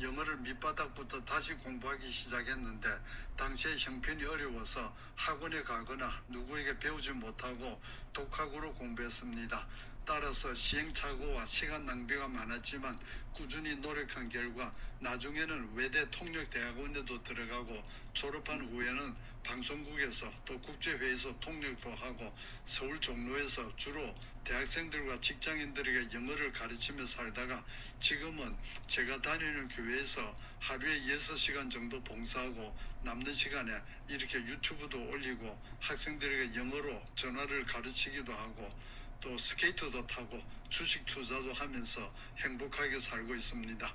영어를 밑바닥부터 다시 공부하기 시작했는데 당시에 형편이 어려워서 학원에 가거나 누구에게 배우지 못하고 독학으로 공부했습니다. 따라서 시행착오와 시간 낭비가 많았지만 꾸준히 노력한 결과 나중에는 외대 통역대학원에도 들어가고 졸업한 후에는 방송국에서 또 국제회의에서 통역도 하고 서울 종로에서 주로 대학생들과 직장인들에게 영어를 가르치며 살다가 지금은 제가 다니는 교회에서 하루에 6시간 정도 봉사하고 남는 시간에 이렇게 유튜브도 올리고 학생들에게 영어로 전화를 가르치기도 하고 또 스케이트도 타고 주식 투자도 하면서 행복하게 살고 있습니다.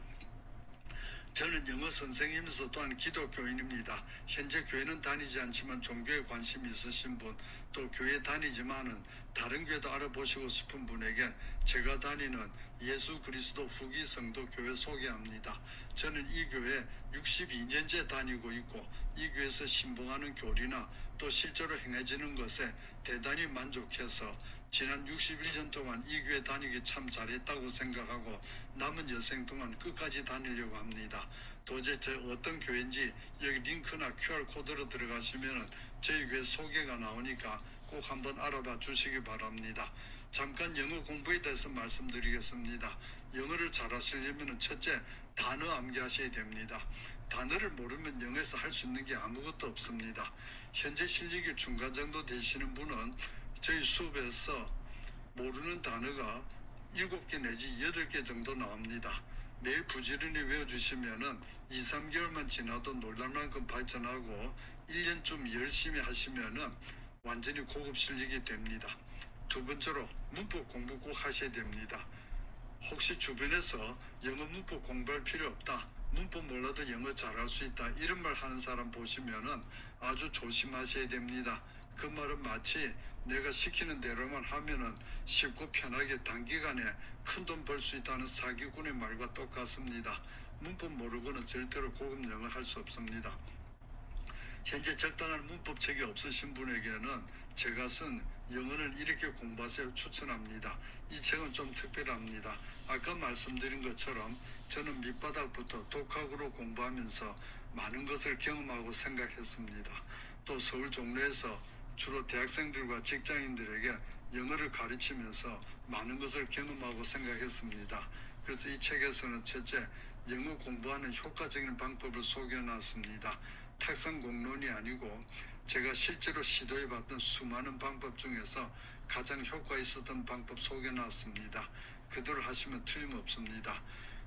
저는 영어 선생님이면서 또한 기독교인입니다. 현재 교회는 다니지 않지만 종교에 관심 있으신 분, 또 교회 다니지만은 다른 교회도 알아보시고 싶은 분에게 제가 다니는 예수 그리스도 후기 성도 교회 소개합니다. 저는 이 교회 62년째 다니고 있고 이 교회에서 신봉하는 교리나 또 실제로 행해지는 것에 대단히 만족해서 지난 61년 동안 이 교회 다니기 참 잘했다고 생각하고 남은 여생 동안 끝까지 다니려고 합니다. 도대체 어떤 교회인지 여기 링크나 QR 코드로 들어가시면은 저희 교회 소개가 나오니까 꼭 한번 알아봐 주시기 바랍니다. 잠깐 영어 공부에 대해서 말씀드리겠습니다. 영어를 잘하시려면 첫째 단어 암기하셔야 됩니다. 단어를 모르면 영어에서 할 수 있는 게 아무것도 없습니다. 현재 실력이 중간 정도 되시는 분은 저희 수업에서 모르는 단어가 7개 내지 8개 정도 나옵니다. 매일 부지런히 외워주시면은 2, 3개월만 지나도 놀랄 만큼 발전하고 1년쯤 열심히 하시면은 완전히 고급 실력이 됩니다. 두 번째로 문법 공부 꼭 하셔야 됩니다. 혹시 주변에서 영어 문법 공부할 필요 없다. 문법 몰라도 영어 잘할 수 있다. 이런 말 하는 사람 보시면은 아주 조심하셔야 됩니다. 그 말은 마치 내가 시키는 대로만 하면은 쉽고 편하게 단기간에 큰 돈 벌 수 있다는 사기꾼의 말과 똑같습니다. 문법 모르고는 절대로 고급 영어 할 수 없습니다. 현재 적당한 문법책이 없으신 분에게는 제가 쓴 영어는 이렇게 공부하세요 추천합니다. 이 책은 좀 특별합니다. 아까 말씀드린 것처럼 저는 밑바닥부터 독학으로 공부하면서 많은 것을 경험하고 생각했습니다. 또 서울 종로에서 주로 대학생들과 직장인들에게 영어를 가르치면서 많은 것을 경험하고 생각했습니다. 그래서 이 책에서는 첫째 영어 공부하는 효과적인 방법을 소개해 놨습니다. 탁상 공론이 아니고 제가 실제로 시도해 봤던 수많은 방법 중에서 가장 효과 있었던 방법 소개해 놨습니다. 그대로 하시면 틀림없습니다.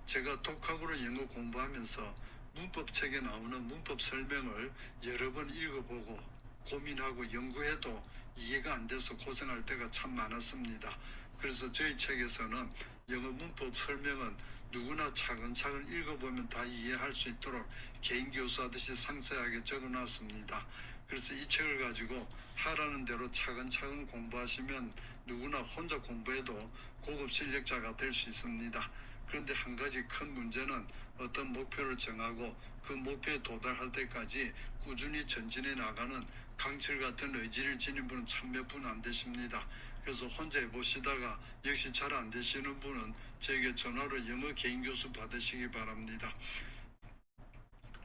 제가 독학으로 영어 공부하면서 문법 책에 나오는 문법 설명을 여러 번 읽어보고 고민하고 연구해도 이해가 안 돼서 고생할 때가 참 많았습니다. 그래서 저희 책에서는 영어 문법 설명은 누구나 차근차근 읽어보면 다 이해할 수 있도록 개인 교수하듯이 상세하게 적어놨습니다. 그래서 이 책을 가지고 하라는 대로 차근차근 공부하시면 누구나 혼자 공부해도 고급 실력자가 될 수 있습니다. 그런데 한 가지 큰 문제는 어떤 목표를 정하고 그 목표에 도달할 때까지 꾸준히 전진해 나가는 강철 같은 의지를 지닌 분은 참 몇 분 안 되십니다. 그래서 혼자 해보시다가 역시 잘 안 되시는 분은 저에게 전화로 영어 개인 교수 받으시기 바랍니다.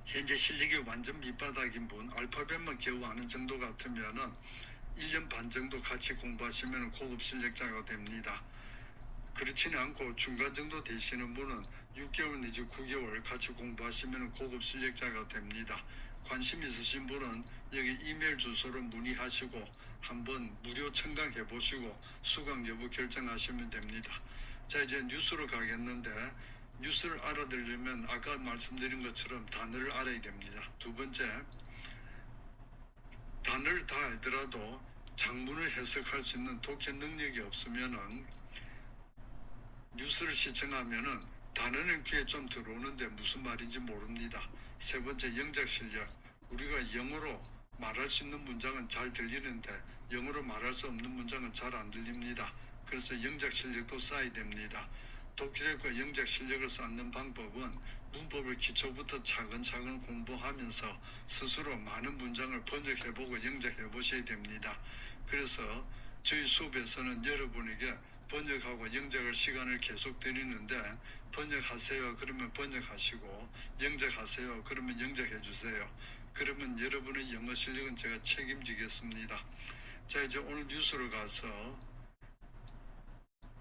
현재 실력이 완전 밑바닥인 분, 알파벳만 겨우 아는 정도 같으면은 1년 반 정도 같이 공부하시면 고급 실력자가 됩니다. 그렇지는 않고 중간 정도 되시는 분은 6개월 내지 9개월 같이 공부하시면 고급 실력자가 됩니다. 관심 있으신 분은 여기 이메일 주소로 문의하시고 한번 무료 청강해 보시고 수강 여부 결정하시면 됩니다. 자 이제 뉴스로 가겠는데 뉴스를 알아들으려면 아까 말씀드린 것처럼 단어를 알아야 됩니다. 두 번째 단어를 다 알더라도 장문을 해석할 수 있는 독해 능력이 없으면은 뉴스를 시청하면은 단어는 귀에 좀 들어오는데 무슨 말인지 모릅니다. 세 번째 영작 실력. 우리가 영어로 말할 수 있는 문장은 잘 들리는데 영어로 말할 수 없는 문장은 잘 안 들립니다. 그래서 영작 실력도 쌓아야 됩니다. 독일어과 영작 실력을 쌓는 방법은 문법을 기초부터 차근차근 공부하면서 스스로 많은 문장을 번역해보고 영작해 보셔야 됩니다. 그래서 저희 수업에서는 여러분에게 번역하고 영작할 시간을 계속 드리는데 번역하세요 그러면 번역하시고 영작하세요 그러면 영작해 주세요. 그러면 여러분의 영어 실력은 제가 책임지겠습니다. 자 이제 오늘 뉴스로 가서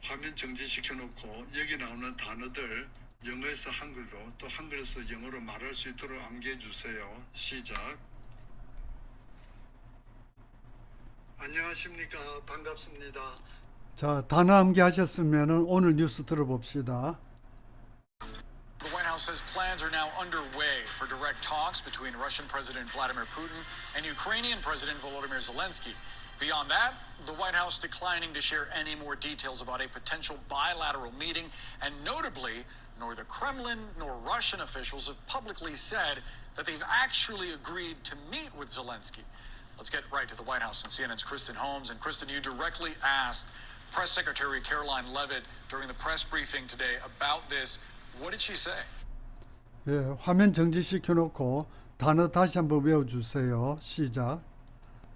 화면 정지시켜 놓고 여기 나오는 단어들 영어에서 한글로 또 한글에서 영어로 말할 수 있도록 암기해 주세요. 시작. 안녕하십니까 반갑습니다. 자, 단어 암기하셨으면 오늘 뉴스 들어봅시다. House says plans are now underway for direct talks between Russian President Vladimir Putin and Ukrainian President Volodymyr Zelensky. Beyond that, the White House declining to share any more details about a potential bilateral meeting, and notably, nor the Kremlin nor Russian officials have publicly said that they've actually agreed to meet with Zelensky. Let's get right to the White House and CNN's Kristen Holmes. And Kristen, you directly asked Press Secretary Caroline Levitt during the press briefing today about this. What did she say? 예, 화면 정지시켜 놓고 단어 다시 한번 외워 주세요. 시작.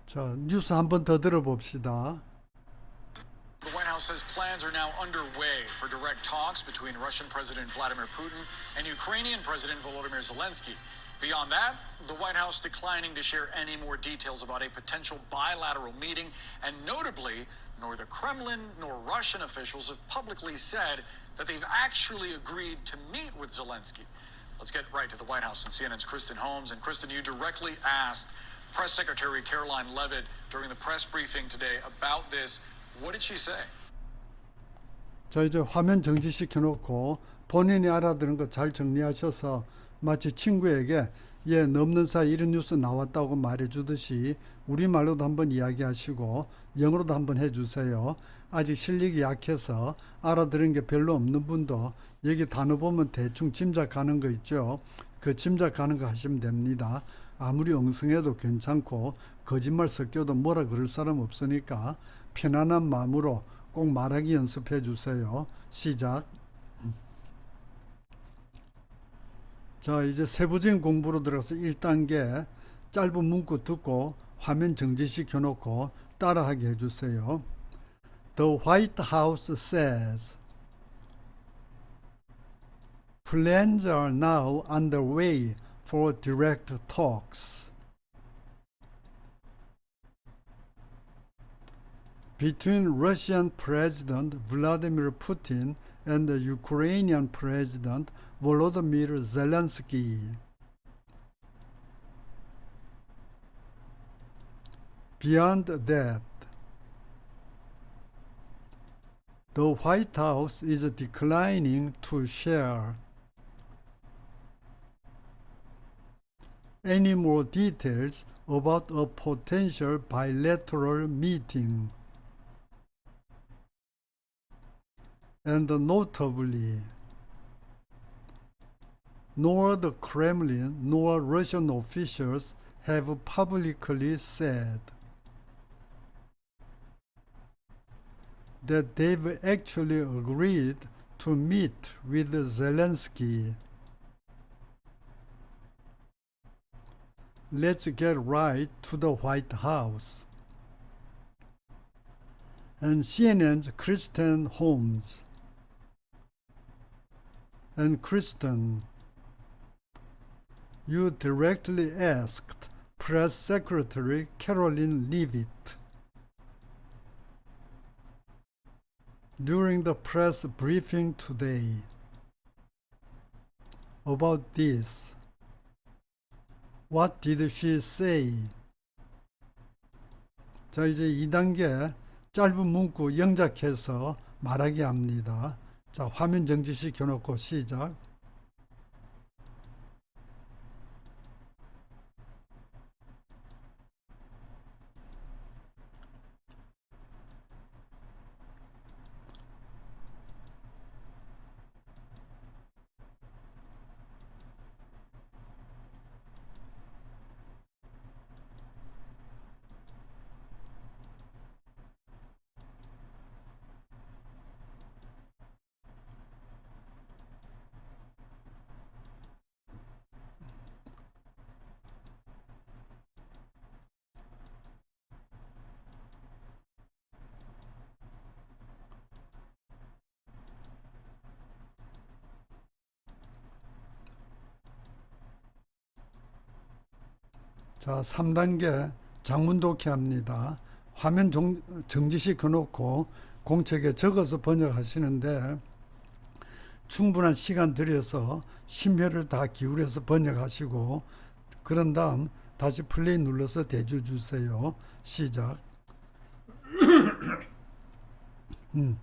자, 뉴스 한번 더 들어봅시다. The White House says plans are now underway for direct talks between Russian President Vladimir Putin and Ukrainian President Volodymyr Zelensky. Beyond that, the White House declining to share any more details about a potential bilateral meeting, and notably, nor the Kremlin nor Russian officials have publicly said that they've actually agreed to meet with Zelensky. Let's get right to the White House and CNN's Kristen Holmes. And Kristen, you directly asked Press Secretary Caroline Levitt during the press briefing today about this. What did she say? 자, 이제 화면 정지시켜 놓고 본인이 알아들은 거 잘 정리하셔서 마치 친구에게 예, 넘는 사이 이런 뉴스 나왔다고 말해 주듯이 우리말로도 한번 이야기하시고 영어로도 한번 해 주세요. 아직 실력이 약해서 알아들은 게 별로 없는 분도 여기 단어 보면 대충 짐작하는 거 있죠. 그 짐작하는 거 하시면 됩니다. 아무리 엉성해도 괜찮고 거짓말 섞여도 뭐라 그럴 사람 없으니까 편안한 마음으로 꼭 말하기 연습해 주세요. 시작. 자, 이제 세부적인 공부로 들어가서 1단계 짧은 문구 듣고 화면 정지시켜 놓고 따라하게 해 주세요. The White House says plans are now underway for direct talks between Russian President Vladimir Putin and the Ukrainian President Volodymyr Zelensky. Beyond that, the White House is declining to share any more details about a potential bilateral meeting. And notably, nor the Kremlin nor Russian officials have publicly said that they've actually agreed to meet with Zelensky. Let's get right to the White House. And CNN's Kristen Holmes. And Kristen, you directly asked Press Secretary Caroline Leavitt during the press briefing today about this. What did she say? 자, 이제 2단계 짧은 문구 영작해서 말하게 합니다. 자, 화면 정지시켜 놓고 시작. 자, 3단계 장문 독해 합니다. 화면 정, 정지시켜 놓고 공책에 적어서 번역하시는데 충분한 시간 들여서 심혈을 다 기울여서 번역하시고 그런 다음 다시 플레이 눌러서 대주 주세요. 시작. 음.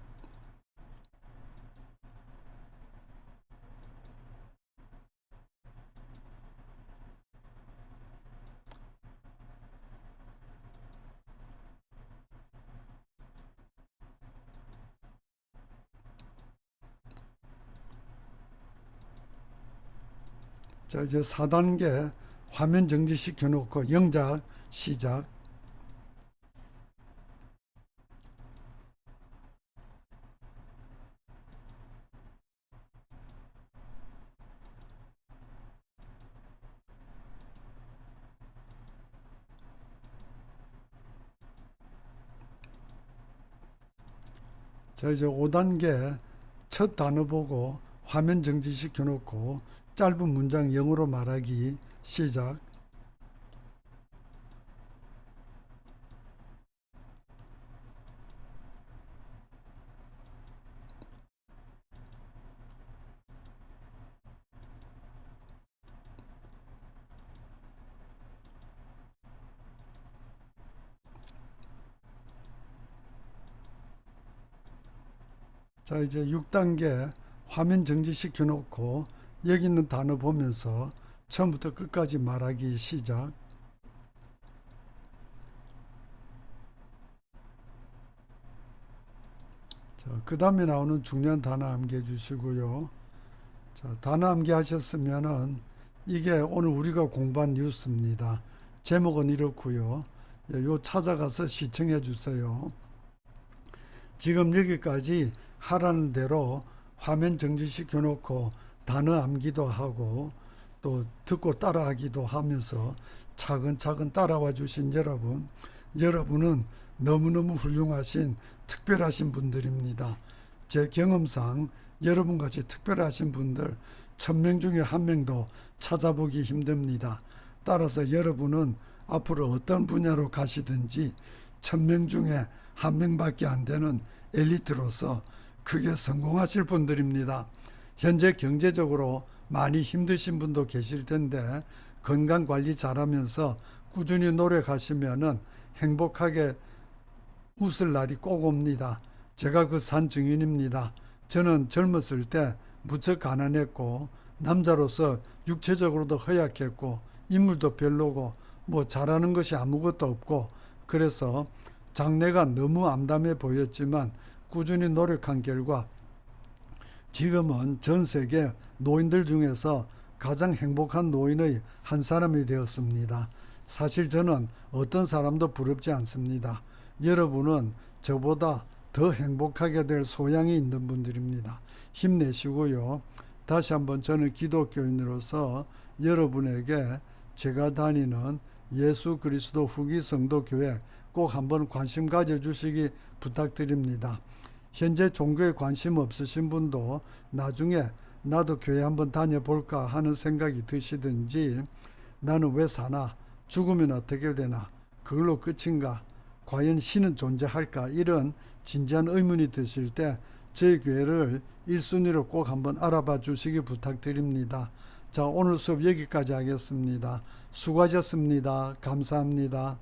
자, 이제 4단계 화면 정지시켜 놓고 영작 시작. 자, 이제 5단계 첫 단어 보고 화면 정지시켜 놓고 짧은 문장 영어로 말하기 시작. 자, 이제 6단계 화면 정지시켜 놓고 여기 있는 단어 보면서 처음부터 끝까지 말하기 시작. 자, 그 다음에 나오는 중요한 단어 암기해 주시고요. 자, 단어 암기하셨으면은 이게 오늘 우리가 공부한 뉴스입니다. 제목은 이렇고요. 예, 요 찾아가서 시청해 주세요. 지금 여기까지 하라는 대로 화면 정지시켜 놓고 단어 암기도 하고 또 듣고 따라하기도 하면서 차근차근 따라와 주신 여러분, 여러분은 너무너무 훌륭하신 특별하신 분들입니다. 제 경험상 여러분같이 특별하신 분들 천 명 중에 한 명도 찾아보기 힘듭니다. 따라서 여러분은 앞으로 어떤 분야로 가시든지 천 명 중에 한 명밖에 안 되는 엘리트로서 크게 성공하실 분들입니다. 현재 경제적으로 많이 힘드신 분도 계실 텐데 건강 관리 잘하면서 꾸준히 노력하시면은 행복하게 웃을 날이 꼭 옵니다. 제가 그 산 증인입니다. 저는 젊었을 때 무척 가난했고 남자로서 육체적으로도 허약했고 인물도 별로고 뭐 잘하는 것이 아무것도 없고 그래서 장래가 너무 암담해 보였지만 꾸준히 노력한 결과 지금은 전 세계 노인들 중에서 가장 행복한 노인의 한 사람이 되었습니다. 사실 저는 어떤 사람도 부럽지 않습니다. 여러분은 저보다 더 행복하게 될 소양이 있는 분들입니다. 힘내시고요. 다시 한번 저는 기독교인으로서 여러분에게 제가 다니는 예수 그리스도 후기 성도 교회 꼭 한번 관심 가져주시기 부탁드립니다. 현재 종교에 관심 없으신 분도 나중에 나도 교회 한번 다녀볼까 하는 생각이 드시든지 나는 왜 사나 죽으면 어떻게 되나 그걸로 끝인가 과연 신은 존재할까 이런 진지한 의문이 드실 때 저희 교회를 1순위로 꼭 한번 알아봐 주시기 부탁드립니다. 자 오늘 수업 여기까지 하겠습니다. 수고하셨습니다. 감사합니다.